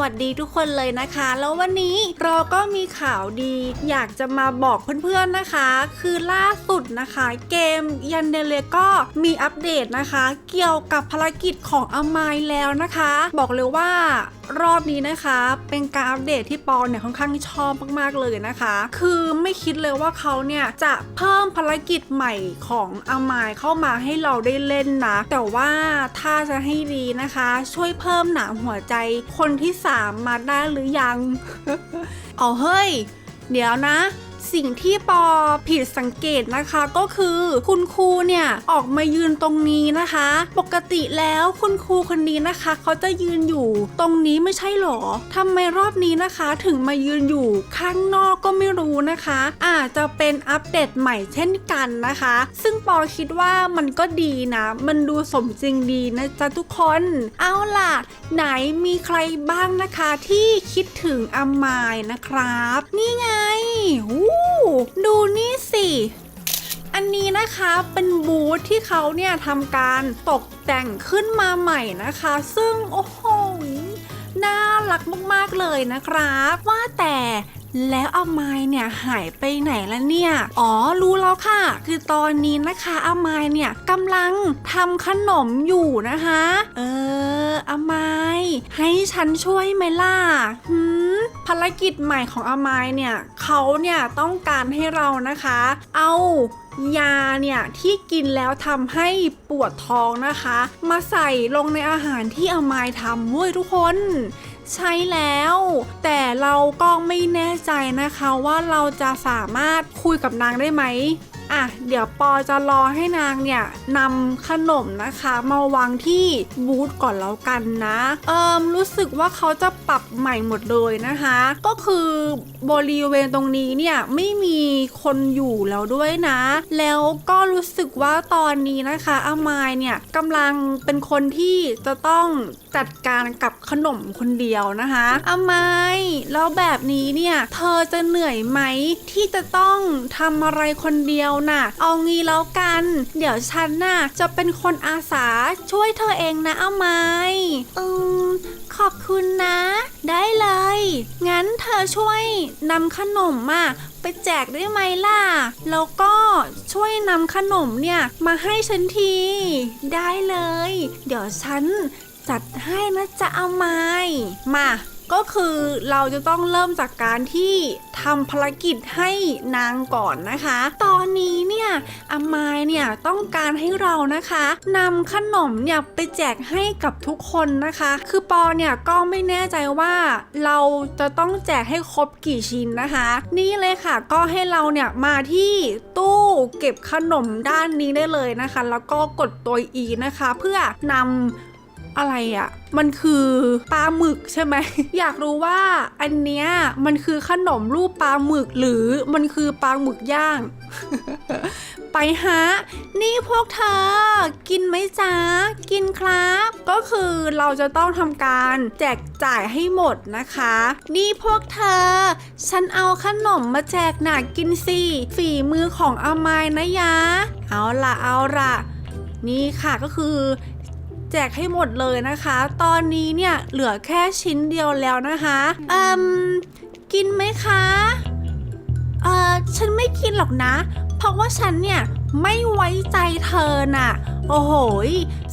วัสดีทุกคนเลยนะคะ แล้ววันนี้เราก็มีข่าวดี อยากจะมาบอกเพื่อนๆนะคะ คือล่าสุดนะคะเกมยันเดเลก็มีอัปเดตนะคะ เกี่ยวกับภารกิจของอมายแล้วนะคะ บอกเลยว่า รอบนี้นะคะ เป็นการอัปเดตที่ปอนเนี่ยค่อนข้างชอบมากๆเลยนะคะ คือไม่คิดเลยว่าเขาเนี่ยจะเพิ่มภารกิจใหม่ของอามายเข้ามาให้เราได้เล่นนะ แต่ว่าถ้าจะให้ดีนะคะ ช่วยเพิ่มหนามหัวใจคนที่ 3 มาได้หรือยัง เอาเฮ้ย เดี๋ยวนะ สิ่งที่ปอผิดสังเกตนะคะก็คือคุณครูเนี่ยออกมายืนตรงนี้นะคะ ปกติแล้วคุณครูคนนี้นะคะเขาจะยืนอยู่ตรงนี้ไม่ใช่หรอทำไมรอบนี้นะคะ ถึงมายืนอยู่ข้างนอกก็ไม่รู้นะคะ อาจจะเป็นอัปเดตใหม่เช่นกันนะคะ ซึ่งปอคิดว่ามันก็ดีนะ มันดูสมจริงดีนะจ๊ะทุกคน เอาล่ะ ไหนมีใครบ้างนะคะที่คิดถึงอามายนะครับ นี่ไงวู้ดูนี่สิ อันนี้นะคะเป็นบูธที่เขาเนี่ยทำการตกแต่งขึ้นมาใหม่นะคะ ซึ่งโอ้โหน่ารักมาก ๆ เลยนะครับ ว่าแต่ แล้วอามายเนี่ยหายไปไหนแล้วเนี่ย อ๋อรู้แล้วค่ะ คือตอนนี้นะคะอามายเนี่ยกำลังทำขนมอยู่นะคะ เอออามายให้ฉันช่วยไหมล่ะหืมภารกิจใหม่ของอามายเนี่ยเขาเนี่ยต้องการให้เรานะคะ เอายาเนี่ยที่กินแล้วทำให้ปวดท้องนะคะ มาใส่ลงในอาหารที่อามายทำเว้ยทุกคน ใช่แล้ว แต่เราก็ไม่แน่ใจนะคะว่าเราจะสามารถคุยกับนางได้ไหม อะเดี๋ยวปอจะรอให้นางเนี่ยนำขนมนะคะมาวางที่บูธก่อนแล้วกันนะเอิมรู้สึกว่าเขาจะปรับใหม่หมดเลยนะคะ ก็คือบริเวณตรงนี้เนี่ยไม่มีคนอยู่แล้วด้วยนะ แล้วก็รู้สึกว่าตอนนี้นะคะอามายเนี่ยกำลังเป็นคนที่จะต้องจัดการกับขนมคนเดียวนะคะอามายแล้วแบบนี้เนี่ยเธอจะเหนื่อยไหมที่จะต้องทำอะไรคนเดียวน่ะ เอางี้แล้วกัน เดี๋ยวฉันน่ะจะเป็นคนอาสาช่วยเธอเองนะเอามายอืมขอบคุณนะ ได้เลย งั้นเธอช่วยนำขนมอะไปแจกได้ไหมล่ะ แล้วก็ช่วยนำขนมเนี่ยมาให้ฉันที ได้เลย เดี๋ยวฉันจัดให้นะจะเอาไม้มา ก็คือเราจะต้องเริ่มจากการที่ทำภารกิจให้นางก่อนนะคะ ตอนนี้เนี่ยอามายเนี่ยต้องการให้เรานะคะนำขนมเนี่ยไปแจกให้กับทุกคนนะคะ คือปอเนี่ยก็ไม่แน่ใจว่าเราจะต้องแจกให้ครบกี่ชิ้นนะคะ นี่เลยค่ะก็ให้เราเนี่ยมาที่ตู้เก็บขนมด้านนี้ได้เลยนะคะ แล้วก็กดตัว E นะคะ เพื่อนำ อะไรอะ่ะ มันคือปลาหมึกใช่ไหม อยากรู้ว่าอันเนี้ยมันคือขนมรูปปลาหมึกหรือมันคือปลาหมึกย่าง ไปฮะ นี่พวกเธอ กินไหมจ๊ะ กินครับ ก็คือเราจะต้องทำการแจกจ่ายให้หมดนะคะ นี่พวกเธอ ฉันเอาขนมมาแจกหนากินสิ ฝีมือของอามายนะยะ เอาละเอาละนี่ค่ะก็คือ แจกให้หมดเลยนะคะ ตอนนี้เนี่ยเหลือแค่ชิ้นเดียวแล้วนะคะเอืมกินไหมคะ เอ่อ ฉันไม่กินหรอกนะ เพราะว่าฉันเนี่ยไม่ไว้ใจเธอน่ะ โอ้โห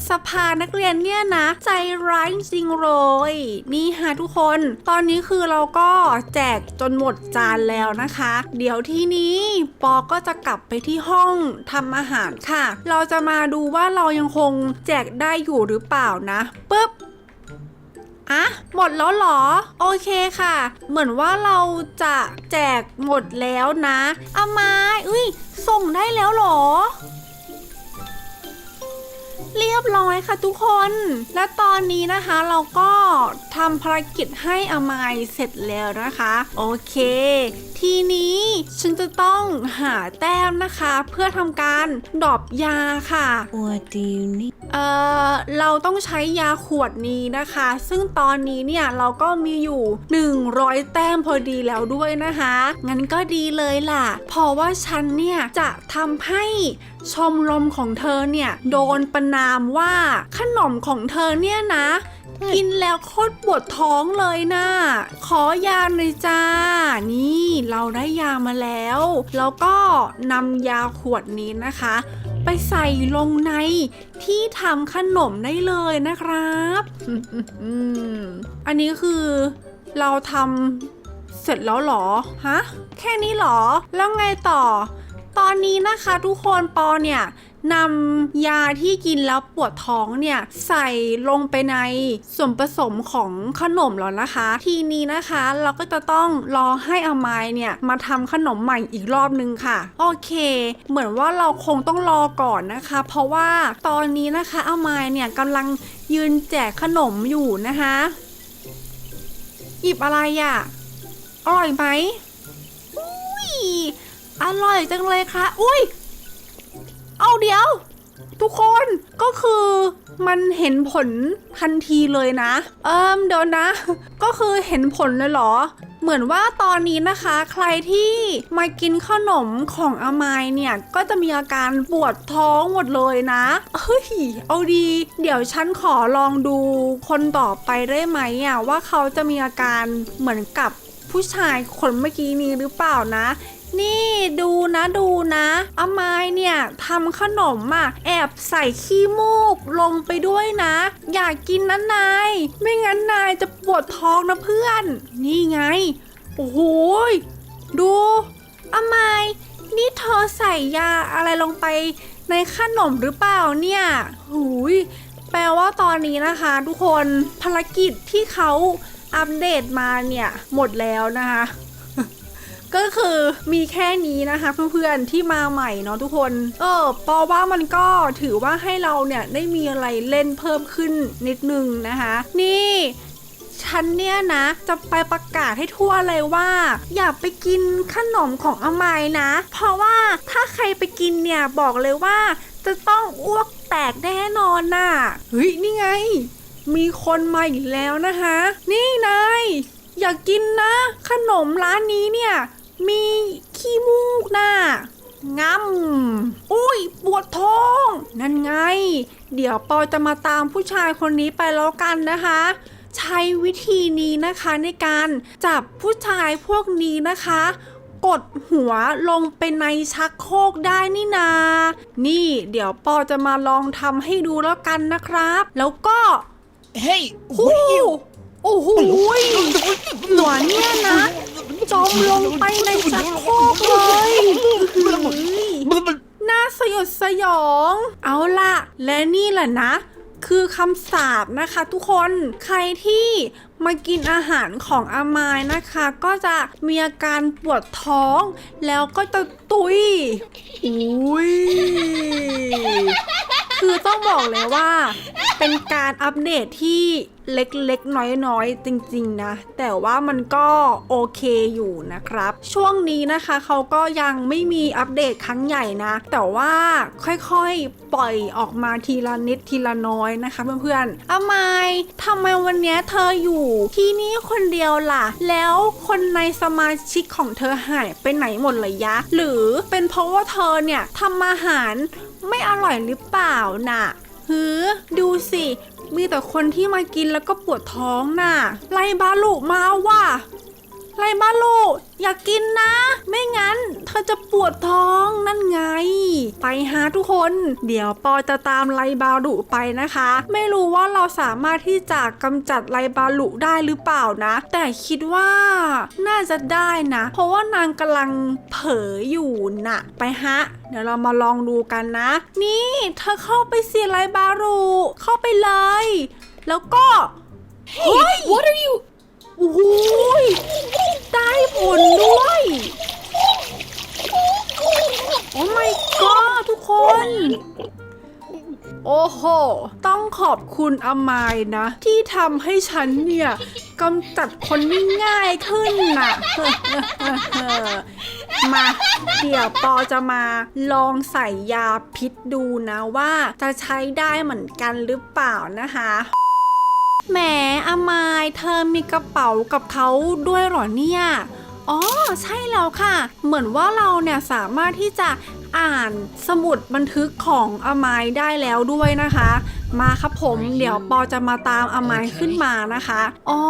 สภานักเรียนเนี่ยนะ ใจร้ายจริงๆเลยนี่ฮะทุกคน ตอนนี้คือเราก็แจกจนหมดจานแล้วนะคะ เดี๋ยวที่นี้ปอก็จะกลับไปที่ห้องทำอาหารค่ะ เราจะมาดูว่าเรายังคงแจกได้อยู่หรือเปล่านะปึ๊บ อะหมดแล้วเหรอ โอเคค่ะ เหมือนว่าเราจะแจกหมดแล้วนะเอามาอุ้ยส่งได้แล้วเหรอ เรียบร้อยค่ะทุกคน และตอนนี้นะคะเราก็ทำภารกิจให้อมายเสร็จแล้วนะคะ โอเคทีนี้ ฉันจะต้องหาแต้มนะคะ เพื่อทำการดรอปยาค่ะ What do you need? เอ่อเราต้องใช้ยาขวดนี้นะคะ ซึ่งตอนนี้เนี่ยเราก็มีอยู่ 100 แต้มพอดีแล้วด้วยนะคะ งั้นก็ดีเลยล่ะ เพราะว่าฉันเนี่ยจะทำให้ชมรมของเธอเนี่ยโดนประนามว่าขนมของเธอเนี่ยนะ กินแล้วโคตรปวดท้องเลยนะขอยาหน่อยจ้า นี่เราได้ยามาแล้ว แล้วก็นำยาขวดนี้นะคะ ไปใส่ลงในที่ทำขนมได้เลยนะครับอันนี้คือเราทำเสร็จแล้วหรอ ฮะ แค่นี้หรอ แล้วไงต่อ ตอนนี้นะคะทุกคนปอเนี่ย นำยาที่กินแล้วปวดท้องเนี่ยใส่ลงไปในส่วนผสมของขนมแล้วนะคะ ทีนี้นะคะเราก็จะต้องรอให้อามายเนี่ยมาทำขนมใหม่อีกรอบนึงค่ะโอเค เหมือนว่าเราคงต้องรอก่อนนะคะ เพราะว่าตอนนี้นะคะอามายเนี่ยกำลังยืนแจกขนมอยู่นะคะหยิบอะไรอะ่ะอร่อยไหมอุ้ยอร่อยจังเลยค่ะ อุ้ย เอาเดี๋ยว ทุกคนก็คือมันเห็นผลทันทีเลยนะ เอิมเดี๋ยวนะ ก็คือเห็นผลเลยเหรอ เหมือนว่าตอนนี้นะคะ ใครที่มากินขนมของอามายเนี่ย ก็จะมีอาการปวดท้องหมดเลยนะเฮ้ยเอาดี เดี๋ยวฉันขอลองดูคนต่อไปได้ไหมอะว่าเขาจะมีอาการเหมือนกับผู้ชายคนเมื่อกี้นี้หรือเปล่านะ นี่ดูนะดูนะอามายเนี่ยทำขนมอะแอบใส่ขี้มูกลงไปด้วยนะ อยากกินนะนาย ไม่งั้นนายจะปวดท้องนะเพื่อน นี่ไง โอ้โหยดูอามายนี่เธอใส่ยาอะไรลงไปในขนมหรือเปล่าเนี่ยหูยแปลว่าตอนนี้นะคะ ทุกคนภารกิจที่เขาอัปเดตมาเนี่ยหมดแล้วนะคะ ก็คือมีแค่นี้นะคะเพื่อนๆที่มาใหม่เนาะทุกคน เออปอว่ามันก็ถือว่าให้เราเนี่ยได้มีอะไรเล่นเพิ่มขึ้นนิดนึงนะคะ นี่ฉันเนี่ยนะ จะไปประกาศให้ทั่วเลยว่า อย่าไปกินขนมของอมายนะ เพราะว่าถ้าใครไปกินเนี่ยบอกเลยว่า จะต้องอ้วกแตกแน่นอนน่ะเฮ้ยนี่ไง มีคนมาอีกแล้วนะคะ นี่นายอย่ากกินนะ ขนมร้านนี้เนี่ย มีขี้มูกน่ะงำอุ้ย ปวดท้อง นั่นไง เดี๋ยวปอจะมาตามผู้ชายคนนี้ไปแล้วกันนะคะ ใช้วิธีนี้นะคะในการจับผู้ชายพวกนี้นะคะ กดหัวลงไปในชักโครกได้นี่นา นี่ เดี๋ยวปอจะมาลองทำให้ดูแล้วกันนะครับ แล้วก็ Hey, หู what are you? โอ้โหยหัวเนี่ยนะ จมลงไปในชักโครกเลยเฮ้ยน่าสยดสยอง เอาล่ะ และนี่แหละนะ คือคำสาปนะคะทุกคน ใครที่มากินอาหารของอามายนะคะ ก็จะมีอาการปวดท้อง แล้วก็จะตุยอุ้ย คือต้องบอกเลยว่า เป็นการอัปเดตที่เล็กๆ น้อยๆ จริงๆ นะ แต่ว่ามันก็โอเคอยู่นะครับ ช่วงนี้นะคะเขาก็ยังไม่มีอัปเดตครั้งใหญ่นะ แต่ว่าค่อยๆ ปล่อยออกมาทีละนิดทีละน้อยนะคะเพื่อนๆอามายทำไมวันนี้เธออยู่ที่นี่คนเดียวล่ะ แล้วคนในสมาชิกของเธอหายไปไหนหมดเลยยะ หรือเป็นเพราะว่าเธอเนี่ยทำอาหาร ไม่อร่อยหรือเปล่าน่ะหือ ดูสิ มีแต่คนที่มากินแล้วก็ปวดท้องน่ะ ไล่บาลูมาว่ะ ไล่บาลูอย่ากกินนะ ไม่งั้นเธอจะปวดท้องนั่นไง ไปหาทุกคน เดี๋ยวปอจะตามไลบาลุไปนะคะ ไม่รู้ว่าเราสามารถที่จะกำจัดไลบาลุได้หรือเปล่านะ แต่คิดว่าน่าจะได้นะ เพราะว่านางกำลังเผลออยู่น่ะ ไปฮะ เดี๋ยวเรามาลองดูกันนะ นี่เธอเข้าไปสิไลบารุเข้าไปเลย แล้วก็เฮ้ย What are you? โอ้โหยได้ผลด้วย โอ้ my god ทุกคน โอ้โห ต้องขอบคุณอามายนะ ที่ทำให้ฉันเนี่ยกำจัดคนได้ง่ายขึ้นน่ะ มาเดี๋ยวปอจะมาลองใส่ยาพิษดูนะว่าจะใช้ได้เหมือนกันหรือเปล่านะคะ แหมอามายเธอมีกระเป๋ากับเขาด้วยเหรอเนี่ย อ๋อ ใช่แล้วค่ะ เหมือนว่าเราเนี่ยสามารถที่จะ อ่านสมุดบันทึกของอามายได้แล้วด้วยนะคะ มาครับผมเดี๋ยวปอจะมาตามอามายขึ้นมานะคะอ๋อ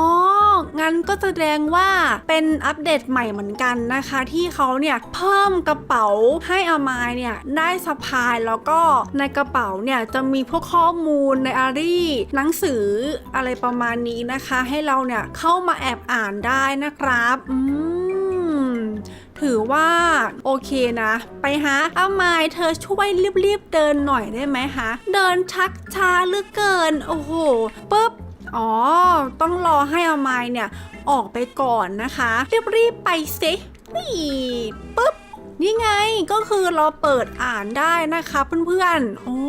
งั้นก็แสดงว่าเป็นอัปเดตใหม่เหมือนกันนะคะ ที่เขาเนี่ยเพิ่มกระเป๋าให้อามายเนี่ยได้สะพายแล้วก็ในกระเป๋าเนี่ยจะมีพวกข้อมูลในอารีหนังสืออะไรประมาณนี้นะคะ ให้เราเนี่ยเข้ามาแอบอ่านได้นะครับ อืม ถือว่าโอเคนะ ไปฮะอามายเธอช่วยรีบๆเดินหน่อยได้ไหมคะเดินชักช้าเหลือเกิน โอ้โหปุ๊บอ๋อ ต้องรอให้อามายเนี่ย ออกไปก่อนนะคะ รีบๆไปสินี่ปุ๊บ นี่ไงก็คือเราเปิดอ่านได้นะคะเพื่อนๆ โอ้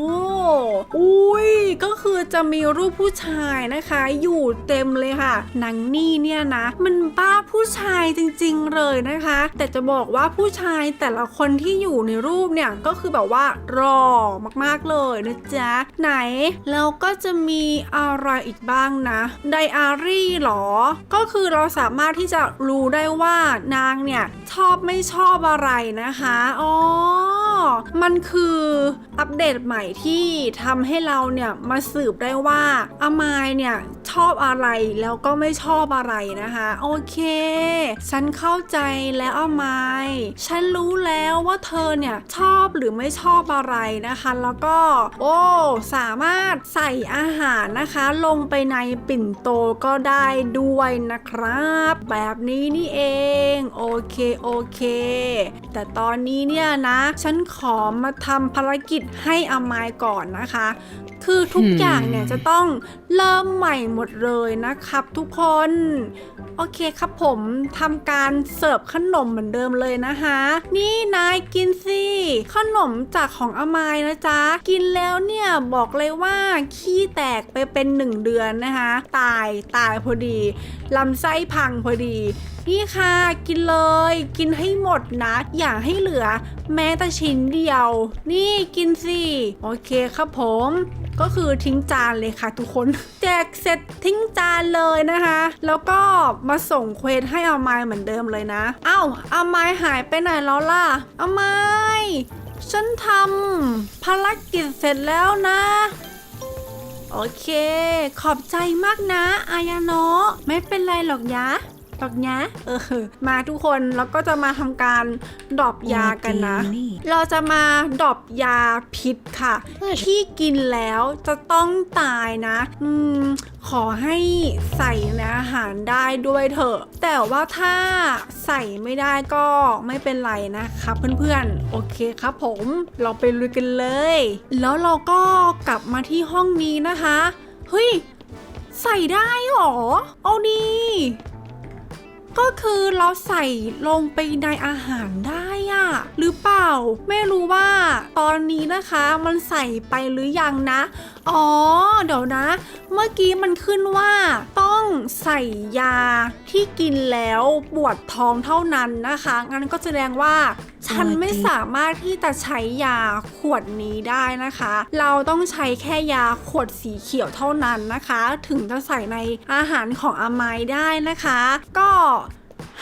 อุ้ยก็คือจะมีรูปผู้ชายนะคะ อยู่เต็มเลยค่ะนางนี่เนี่ยนะ มันบ้าผู้ชายจริงๆเลยนะคะ แต่จะบอกว่าผู้ชายแต่ละคนที่อยู่ในรูปเนี่ยก็คือแบบว่ารอมากๆเลยนะจ๊ะ ไหนแล้วก็จะมีอะไรอีกบ้างนะไดอารี่หรอ ก็คือเราสามารถที่จะรู้ได้ว่านางเนี่ยชอบไม่ชอบอะไรนะคะ อ๋อ มันคืออัปเดตใหม่ที่ทำให้เราเนี่ยมาสืบได้ว่าอามายเนี่ยชอบอะไรแล้วก็ไม่ชอบอะไรนะคะ โอเค ฉันเข้าใจแล้วอามายฉันรู้แล้วว่าเธอเนี่ยชอบหรือไม่ชอบอะไรนะคะ แล้วก็ โอ้ สามารถใส่อาหารนะคะ ลงไปในปิ่นโตก็ได้ด้วยนะครับ แบบนี้นี่เอง โอเค โอเค แต่ตอนนี้เนี่ยนะ ฉันขอมาทำภารกิจให้อามายก่อนนะคะ คือทุก Hmm. อย่างเนี่ยจะต้องเริ่มใหม่หมดเลยนะครับทุกคน โอเคครับผมทำการเสิร์ฟขนมเหมือนเดิมเลยนะคะ นี่นายกินสิขนมจากของอามายนะจ๊ะ กินแล้วเนี่ยบอกเลยว่าขี้แตกไปเป็นหนึ่งเดือนนะคะ ตายตายพอดีลำไส้พังพอดี นี่ค่ะ กินเลย กินให้หมดนะอย่าให้เหลือ แม้แต่ชิ้นเดียว นี่กินสิโอเคครับผม ก็คือทิ้งจานเลยค่ะทุกคน แจกเสร็จทิ้งจานเลยนะคะ แล้วก็มาส่งเควสให้อามายเหมือนเดิมเลยนะเอ้าอามายหายไปไหนแล้วล่ะอามายฉันทำภารกิจเสร็จแล้วนะโอเค ขอบใจมากนะ อายาโนะไม่เป็นไรหรอกยะ หรอกยะเออมาทุกคนแล้วก็จะมาทำการดรอปยากันนะ เราจะมาดรอปยาพิษค่ะ ที่กินแล้วจะต้องตายนะ อืมขอให้ใส่ในอาหารได้ด้วยเถอะ แต่ว่าถ้าใส่ไม่ได้ก็ไม่เป็นไรนะครับเพื่อนๆ โอเคครับผม เราไปลุยกันเลย แล้วเราก็กลับมาที่ห้องนี้นะคะ เฮ้ย ใส่ได้เหรอ เอาดี ก็คือเราใส่ลงไปในอาหารได้อะหรือเปล่า ไม่รู้ว่าตอนนี้นะคะมันใส่ไปหรือยังนะ อ๋อ เดี๋ยวนะ เมื่อกี้มันขึ้นว่าต้องใส่ยาที่กินแล้วปวดท้องเท่านั้นนะคะ งั้นก็แสดงว่าฉันไม่สามารถที่จะใช้ยาขวดนี้ได้นะคะ เราต้องใช้แค่ยาขวดสีเขียวเท่านั้นนะคะ ถึงจะใส่ในอาหารของอามายได้นะคะ ก็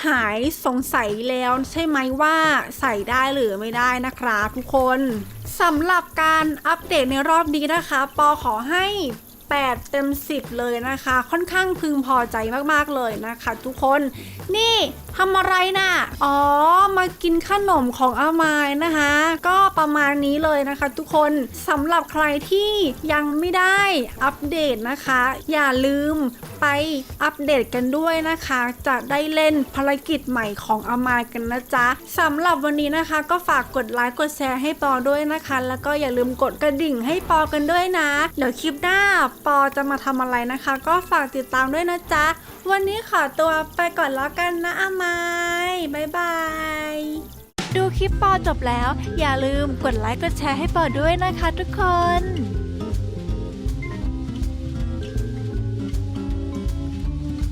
หายสงสัยแล้วใช่ไหมว่าใส่ได้หรือไม่ได้นะครับทุกคน สำหรับการอัปเดตในรอบนี้นะคะ ปอขอให้ 8 เต็ม 10 เลยนะคะ ค่อนข้างพึงพอใจมากๆเลยนะคะ ทุกคนนี่ ทำอะไรน่ะ อ๋อ มากินขนมของอามายนะคะ ก็ประมาณนี้เลยนะคะทุกคนสำหรับใครที่ยังไม่ได้อัปเดตนะคะ อย่าลืมไปอัปเดตกันด้วยนะคะ จะได้เล่นภารกิจใหม่ของอามายกันนะจ๊ะสำหรับวันนี้นะคะ ก็ฝากกดไลค์กดแชร์ให้ปอด้วยนะคะ แล้วก็อย่าลืมกดกระดิ่งให้ปอกันด้วยนะ เดี๋ยวคลิปหน้าปอจะมาทำอะไรนะคะ ก็ฝากติดตามด้วยนะจ๊ะ วันนี้ขอตัวไปก่อนแล้วกันนะอามายบายบาย ดูคลิปปอจบแล้ว อย่าลืมกดไลค์กดแชร์ให้ปอด้วยนะคะทุกคน